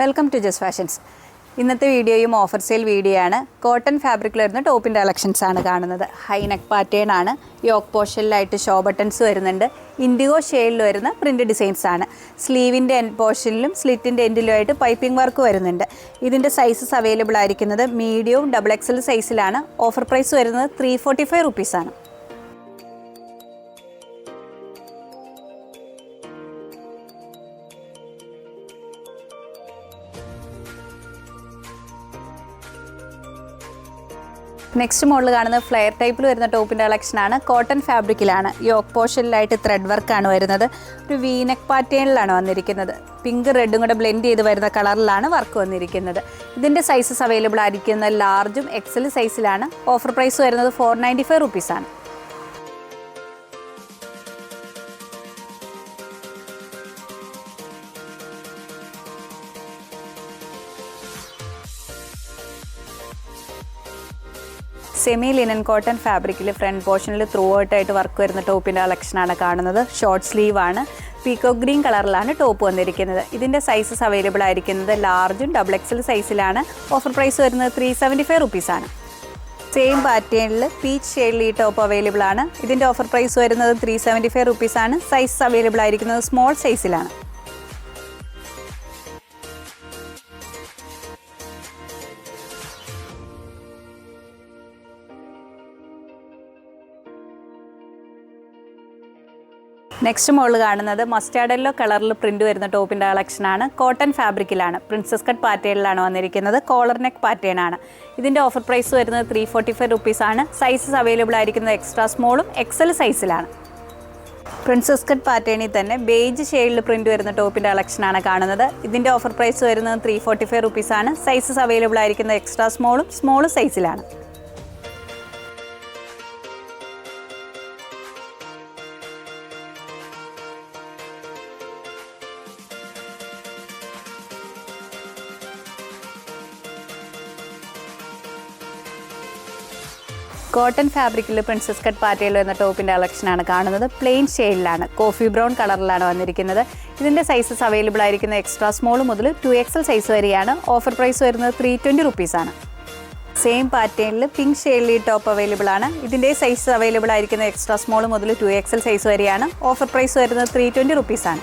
Welcome to ജസ് fashions ഇന്നത്തെ വീഡിയോയും ഓഫർ സെയിൽ വീഡിയോ ആണ് കോട്ടൺ ഫാബ്രിക്കിൽ വരുന്ന ടോപ്പിന്റെ കളക്ഷൻസ് ആണ് കാണുന്നത്. ഹൈനെക്ക് പാറ്റേൺ ആണ്. യോക്ക് പോർഷനിലായിട്ട് ഷോ ബട്ടൺസ് വരുന്നുണ്ട്. ഇൻഡിഗോ ഷെയ്ഡിൽ വരുന്ന പ്രിന്റ് ഡിസൈൻസ് ആണ്. സ്ലീവിന്റെ എൻഡ് പോർഷനിലും സ്ലിറ്റിന്റെ എൻഡിലുമായിട്ട് പൈപ്പിംഗ് വർക്ക് വരുന്നുണ്ട്. ഇതിന്റെ സൈസസ് അവൈലബിൾ ആയിരിക്കുന്നത് മീഡിയവും ഡബിൾ എക്സൽ സൈസിലാണ് ഓഫർ പ്രൈസ് വരുന്നത് ത്രീ ഫോർട്ടി ഫൈവ് റുപ്പീസാണ് നെക്സ്റ്റ് മോഡൽ കാണുന്നത് ഫ്ലെയർ ടൈപ്പിൽ വരുന്ന ടോപ്പിന്റെ കളക്ഷനാണ് കോട്ടൺ ഫാബ്രിക്കിലാണ് യോക്ക് പോർഷനിലായിട്ട് ത്രെഡ് വർക്കാണ് വരുന്നത്. ഒരു വീനക് പാറ്റേണിലാണ് വന്നിരിക്കുന്നത്. പിങ്ക് റെഡും കൂടെ ബ്ലെൻഡ് ചെയ്ത് വരുന്ന കളറിലാണ് വർക്ക് വന്നിരിക്കുന്നത്. ഇതിന്റെ സൈസസ് അവൈലബിൾ ആയിരിക്കുന്നത് ലാർജും എക്സൽ സൈസിലാണ് ഓഫർ പ്രൈസ് വരുന്നത് ഫോർ നയന്റി ഫൈവ് റുപ്പീസാണ് സെമി ലിനൻ കോട്ടൺ ഫാബ്രിക്കിൽ ഫ്രണ്ട് പോർഷനിൽ ത്രൂ ഔട്ടായിട്ട് വർക്ക് വരുന്ന ടോപ്പിന്റെ കളക്ഷനാണ് കാണുന്നത്. ഷോർട്ട് സ്ലീവ് ആണ്. പീക്കോ ഗ്രീൻ കളറിലാണ് ടോപ്പ് വന്നിരിക്കുന്നത്. ഇതിന്റെ സൈസസ് അവൈലബിൾ ആയിരിക്കുന്നത് ലാർജും ഡബിൾ എക്സൽ സൈസിലാണ് ഓഫർ പ്രൈസ് വരുന്നത് ത്രീ സെവന്റി ഫൈവ് റുപ്പീസാണ് സെയിം പാറ്റേണിൽ പീച്ച് ഷെയ്ഡിൽ ഈ ടോപ്പ് അവൈലബിൾ ആണ്. ഇതിന്റെ ഓഫർ പ്രൈസ് വരുന്നത് ത്രീ സെവന്റി ഫൈവ് റുപ്പീസാണ് സൈസ് അവൈലബിൾ ആയിരിക്കുന്നത് സ്മോൾ സൈസിലാണ് നെക്സ്റ്റ് മോൾ കാണുന്നത് മസ്റ്റാർഡ് യെല്ലോ കളറിൽ പ്രിന്റ് വരുന്ന ടോപ്പിന്റെ കളക്ഷനാണ് കോട്ടൺ ഫാബ്രിക്കിലാണ് പ്രിൻസസ് കട്ട് പാറ്റേണിലാണ് വന്നിരിക്കുന്നത്. കോളർ നെക്ക് പാറ്റേൺ ആണ്. ഇതിന്റെ ഓഫർ പ്രൈസ് വരുന്നത് ത്രീ ഫോർട്ടി ഫൈവ് റുപ്പീസാണ് സൈസസ് അവൈലബിൾ ആയിരിക്കുന്നത് എക്സ്ട്രാ സ്മോളും എക്സൽ സൈസിലാണ് പ്രിൻസസ് കട്ട് പാറ്റേണിൽ തന്നെ ബേജ് ഷെയ്ഡിൽ പ്രിന്റ് വരുന്ന ടോപ്പിന്റെ കളക്ഷനാണ് കാണുന്നത്. ഇതിന്റെ ഓഫർ പ്രൈസ് വരുന്നത് ത്രീ ഫോർട്ടി ഫൈവ് റുപ്പീസാണ് സൈസസ് അവൈലബിൾ ആയിരിക്കുന്നത് എക്സ്ട്രാ സ്മോളും സ്മോളും സൈസിലാണ് കോട്ടൺ ഫാബ്രിക്കിൽ പ്രിൻസസ് കട്ട് പാറ്റേലോ എന്ന ടോപ്പിന്റെ കളക്ഷനാണ് കാണുന്നത്. പ്ലെയിൻ ഷെയ്ഡിലാണ് കോഫി ബ്രൗൺ കളറിലാണ് വന്നിരിക്കുന്നത്. ഇതിന്റെ സൈസസ് അവൈലബിൾ ആയിരിക്കുന്ന എക്സ്ട്രാ സ്മോൾ മുതൽ ടു എക്സൽ സൈസ് വരെയാണ് ഓഫർ പ്രൈസ് വരുന്നത് ത്രീ ട്വന്റി റുപ്പീസാണ്. സെയിം പാറ്റേണിൽ പിങ്ക് ഈ ടോപ്പ് അവൈലബിൾ ആണ്. ഇതിന്റെ സൈസ് അവൈലബിൾ ആയിരിക്കുന്ന എക്സ്ട്രാ സ്മോൾ മുതൽ ടു എക്സൽ സൈസ് വരെയാണ് ഓഫർ പ്രൈസ് വരുന്നത് ത്രീ ട്വന്റി റുപ്പീസാണ്.